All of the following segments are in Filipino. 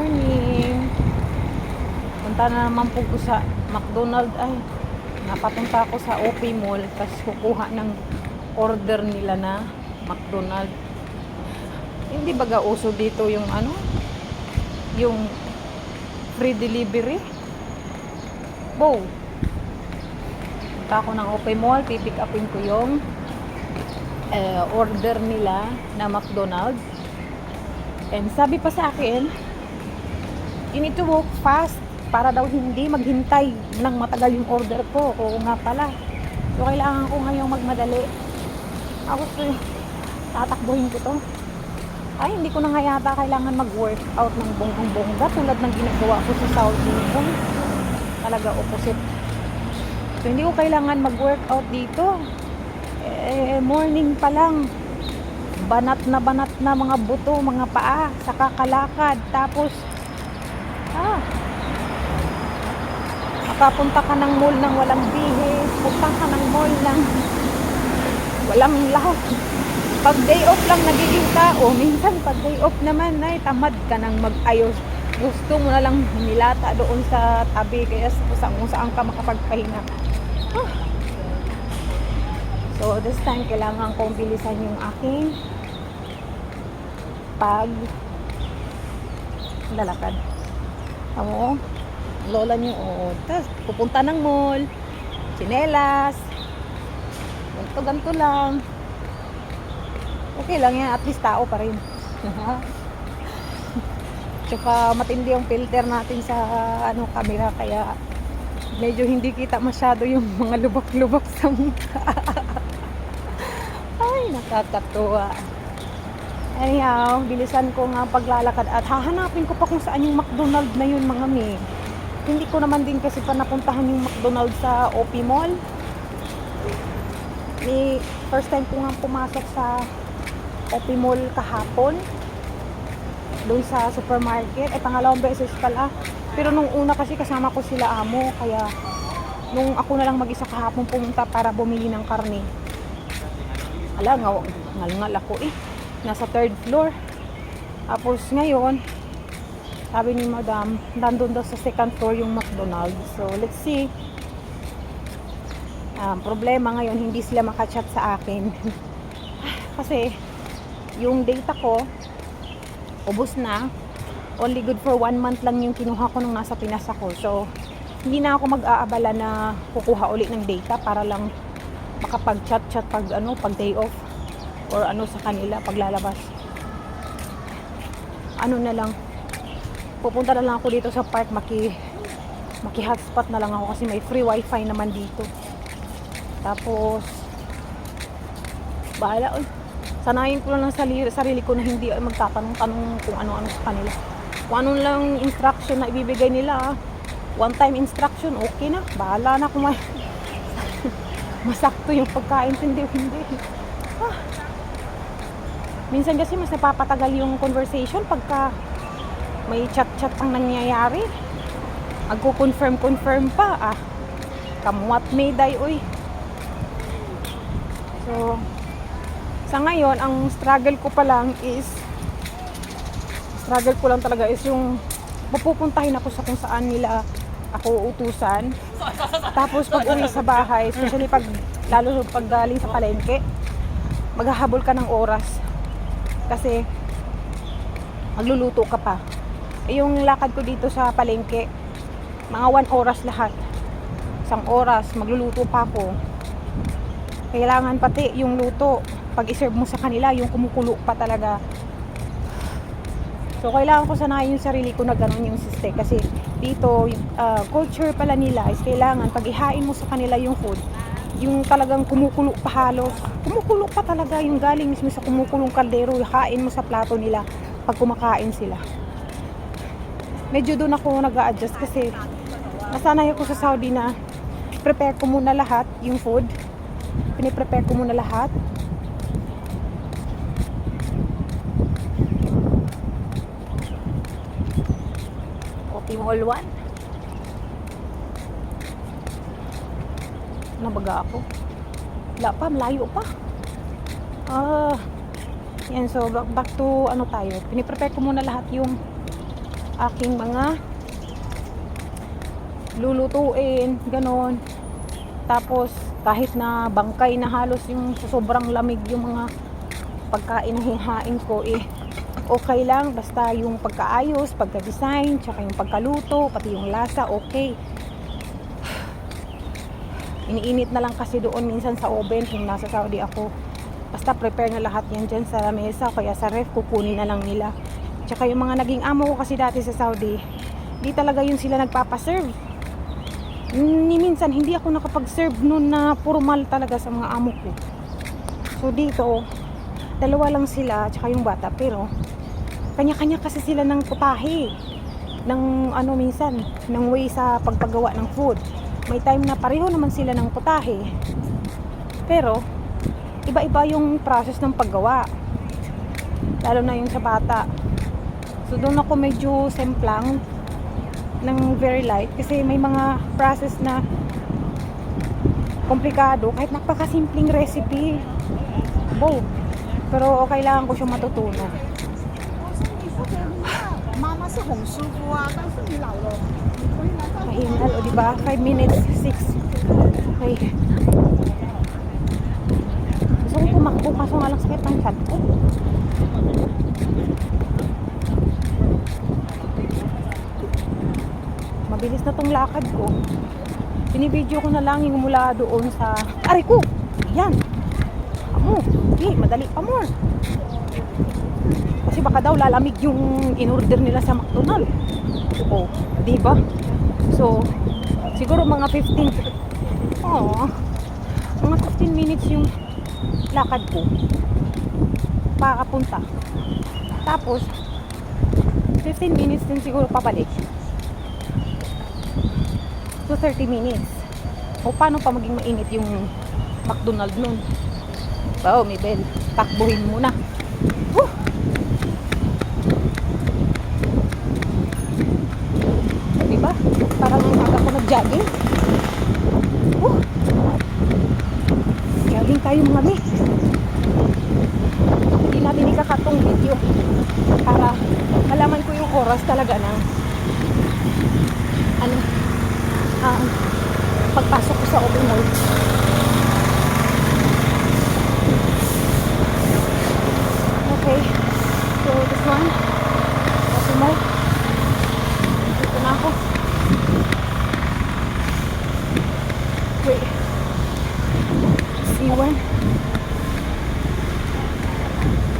morning. Punta na naman po ko sa McDonald. Ay, napapunta ako sa OP Mall. Tapos kukuha ng order nila na McDonald. Hindi ba uso dito yung ano? Yung free delivery? Wow! Punta ako ng OP Mall. Pipick upin ko yung eh, order nila na McDonald's. And sabi pa sa akin, you need to walk fast para daw hindi maghintay ng matagal yung order ko. Oo nga pala. So, kailangan ko ngayong magmadali. Ako to, tatakbuhin ko to. Ay, hindi ko na nga yata kailangan mag-workout ng bonggang-bongga tulad ng ginagawa ko sa Saudi noon. Talaga opposite. So, hindi ko kailangan mag-workout dito. Eh, morning pa lang banat na banat na mga buto, mga paa, sa kakalakad. Tapos, ah, makapunta ka ng mall ng walang bihis, punta ka ng mall ng walang lahat. Pag day off lang nagiging tao, minsan pag day off naman, ay tamad ka nang mag-ayos. Gusto mo na lang nilata doon sa tabi, kaya saan, kung saan ka makapagpahinga. Ah. So, this time, kailangan kong bilisan yung aking pag lalakad. Amo, lola niyo, oo. Tapos, pupunta ng mall, chinelas, ganito, ganito lang. Okay lang yan, at least tao pa rin. Tsaka matindi yung filter natin sa ano camera kaya medyo hindi kita masyado yung mga lubak-lubak sa mukha. Ay, nakakatuwa. Anyhow, bilisan ko nga paglalakad at hahanapin ko pa kung saan yung McDonald na yun mga mi. Hindi ko naman din kasi pa napuntahan yung McDonald sa OP Mall. Ni first time ko nga pumasok sa OP Mall kahapon. Doon sa supermarket. Eh, pangalawang beses pala. Pero nung una kasi kasama ko sila amo. Kaya nung ako na lang mag-isa kahapon pumunta para bumili ng karne. Ala, nga, ngal-ngal ako eh nasa third floor. Tapos ngayon, sabi ni madam, nandun daw sa second floor yung McDonald's. So, let's see. Um, problema ngayon, hindi sila makachat sa akin. Kasi, yung data ko, ubos na. Only good for one month lang yung kinuha ko nung nasa Pinas ako. So, hindi na ako mag-aabala na kukuha ulit ng data para lang makapag-chat-chat pag ano, pag day off or ano sa kanila paglalabas. Ano na lang, pupunta na lang ako dito sa park, maki, maki hotspot na lang ako kasi may free wifi naman dito. Tapos, bahala, uy. Sanayin ko lang sa sarili, sarili ko na hindi magtatanong-tanong kung ano-ano sa kanila. Kung ano lang instruction na ibibigay nila, ah. one time instruction, okay na. Bahala na kung may masakto yung pagkaintindi o hindi. Ah. Minsan kasi mas napapatagal yung conversation pagka may chat-chat ang nangyayari. Magko-confirm-confirm pa. Ah, kamuat may day, uy. So, sa ngayon, ang struggle ko pa lang is struggle ko lang talaga is yung mapupuntahin ako sa kung saan nila ako utusan. Tapos pag uwi sa bahay, especially pag lalo pag galing sa palengke, maghahabol ka ng oras. Kasi magluluto ka pa. Eh, yung lakad ko dito sa palengke, mga 1 oras lahat. Isang oras, magluluto pa ako. Kailangan pati yung luto, pag iserve mo sa kanila, yung kumukulo pa talaga. So, kailangan ko sanayin yung sarili ko na ganun yung siste. Kasi dito, ah, culture pala nila is kailangan pag ihain mo sa kanila yung food, yung talagang kumukulo pa halos. Kumukulo pa talaga yung galing mismo sa kumukulong kaldero, hain mo sa plato nila pag kumakain sila. Medyo doon ako nag adjust kasi nasanay ako sa Saudi na prepare ko muna lahat yung food. Piniprepare ko muna lahat. Mo all one. Nabaga ako. Wala pa, malayo pa. Ah, yan, so back, to ano tayo. Piniprepare ko muna lahat yung aking mga lulutuin, ganon. Tapos, kahit na bangkay na halos yung sobrang lamig yung mga pagkain na hihain ko, eh, okay lang. Basta yung pagkaayos, pagka-design, tsaka yung pagkaluto, pati yung lasa, okay. Iniinit na lang kasi doon minsan sa oven kung nasa Saudi ako. Basta prepare na lahat yan dyan sa mesa, kaya sa ref, kukunin na lang nila. Tsaka yung mga naging amo ko kasi dati sa Saudi, di talaga yun sila nagpapaserve ni minsan hindi ako nakapag-serve noon na formal talaga sa mga amo ko. So dito, dalawa lang sila tsaka yung bata pero kanya-kanya kasi sila ng putahe ng ano minsan, ng way sa pagpagawa ng food. May time na pareho naman sila ng putahe. Pero iba-iba yung process ng paggawa. Lalo na yung sa bata. So doon ako medyo semplang ng very light kasi may mga process na komplikado kahit napakasimpleng recipe bo pero kailangan ko siya matutunan 是红师傅啊，但是你老了，你回来再 mahingal o diba 5 minutes 6 okay gusto ko tumakbo kaso nga lang sakit ang chat ko mabilis na tong lakad ko binibideo ko na lang yung mula doon sa aray ko yan amo okay madali pa more Kasi baka daw lalamig yung in-order nila sa McDonald oh di ba so siguro mga 15 oh mga 15 minutes yung lakad ko pakapunta tapos 15 minutes din siguro pabalik So 30 minutes. O paano pa maging mainit yung McDonald nun? Wow, may bell. Takbuhin mo na. Woo! Diba? Parang ang nag-jogging. Woo! Jogging tayo mga mi. Hindi natin ikakatong video para malaman ko yung oras talaga ng ano ang pagpasok ko sa open mall. Okay. So, this one. Open mall. Dito na ako. Wait. See when?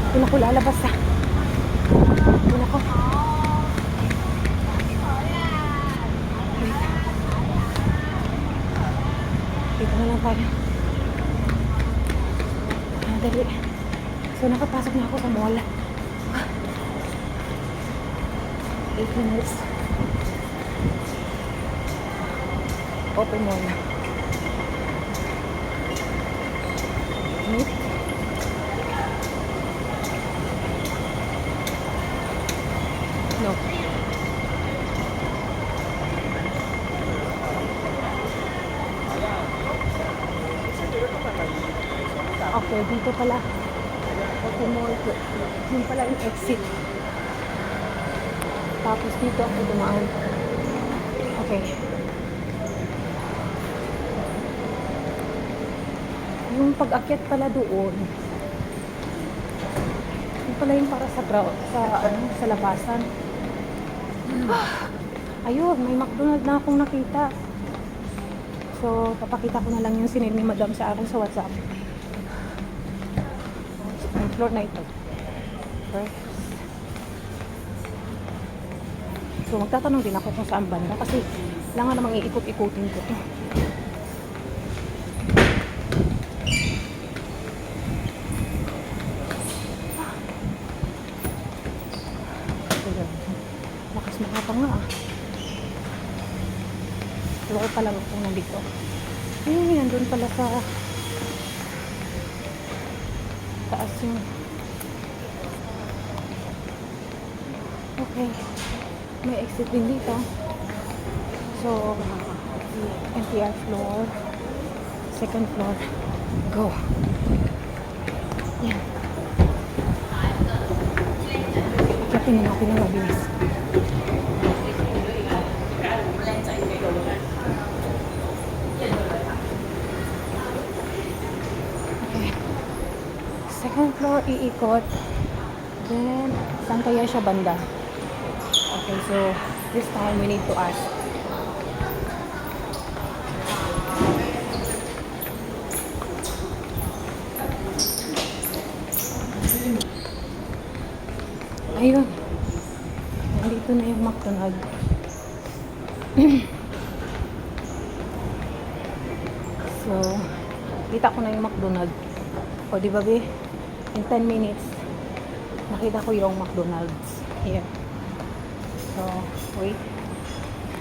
Dito na ako lalabas ha. Dito na ako. Dito na lang tayo. Ah. So, nakapasok na ako sa mall. 8 minutes. Open mall na. Dito pala. Open mall ko. Yun pala yung exit. Tapos dito ako dumaan. Okay. Yung pag-akyat pala doon. Yung pala yung para sa ground, sa ano, sa labasan. Ayun, may McDonald na akong nakita. So, papakita ko na lang yung sinend ni Madam sa akin sa WhatsApp. Floor na ito. First. So, magtatanong din ako kung saan banda kasi kailangan namang iikot-ikutin ko to. Lakas makapanga ah. Loko pa lang ako nandito. Ayun, nandun pala sa taas yung Okay. May exit din dito. So, NTR floor. Second floor. Go. Yan. Kapin na natin na mabilis. Tayo iikot. Then, saan kaya siya banda? Okay, so this time we need to ask. Ayun. Nandito na yung McDonald. so, kita ko na yung McDonald. O, di ba, be? In 10 minutes, nakita ko yung McDonald's here. So, wait.